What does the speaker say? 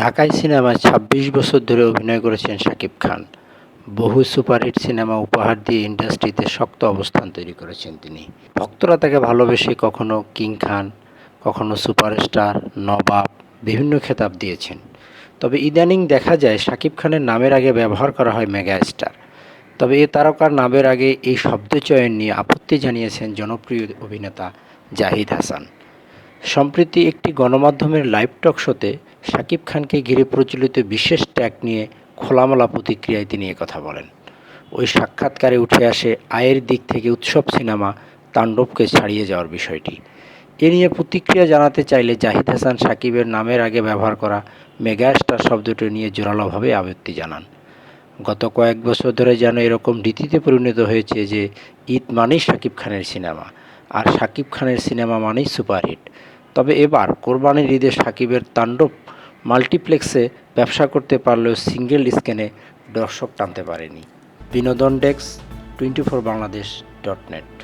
ঢাকাই সিনেমায় ছাব্বিশ বছর ধরে অভিনয় করেছেন শাকিব খান। বহু সুপারহিট সিনেমা উপহার দিয়ে ইন্ডাস্ট্রিতে শক্ত অবস্থান তৈরি করেছেন তিনি। ভক্তরা তাকে ভালোবেসে কখনো কিং খান, কখনো সুপারস্টার, নবাব, বিভিন্ন খেতাব দিয়েছেন। তবে ইদানিং দেখা যায় শাকিব খানের নামের আগে ব্যবহার করা হয় মেগা স্টার তবে এ তারকার নামের আগে এই শব্দচয়ন নিয়ে আপত্তি জানিয়েছেন জনপ্রিয় অভিনেতা জাহিদ হাসান। সম্প্রতি একটি গণমাধ্যমের লাইভ টক শোতে শাকিব খানকে ঘিরে প্রচলিত বিশেষ ট্যাগ নিয়ে খোলামেলা প্রতিক্রিয়ায় তিনি কথা বলেন। ওই সাক্ষাৎকারে উঠে আসে আয়ের দিক থেকে উৎসব সিনেমা তাণ্ডবকে ছাড়িয়ে যাওয়ার বিষয়টি। এ নিয়ে প্রতিক্রিয়া জানাতে চাইলে জাহিদ হাসান সাকিবের নামের আগে ব্যবহার করা মেগাস্টার শব্দটি নিয়ে জোরালোভাবে আপত্তি জানান। গত কয়েক বছর ধরে যেন এরকম রীতিতে পরিণত হয়েছে যে ঈদ মানেই শাকিব খানের সিনেমা, আর শাকিব খানের সিনেমা মানেই সুপারহিট। তবে এবার কোরবানির ঈদে সাকিবের তাণ্ডব মাল্টিপ্লেক্সে ব্যবসা করতে পারলেও সিঙ্গেল স্ক্যানে দর্শক টানতে পারেনি। বিনোদন desk twenty four Bangladesh dot net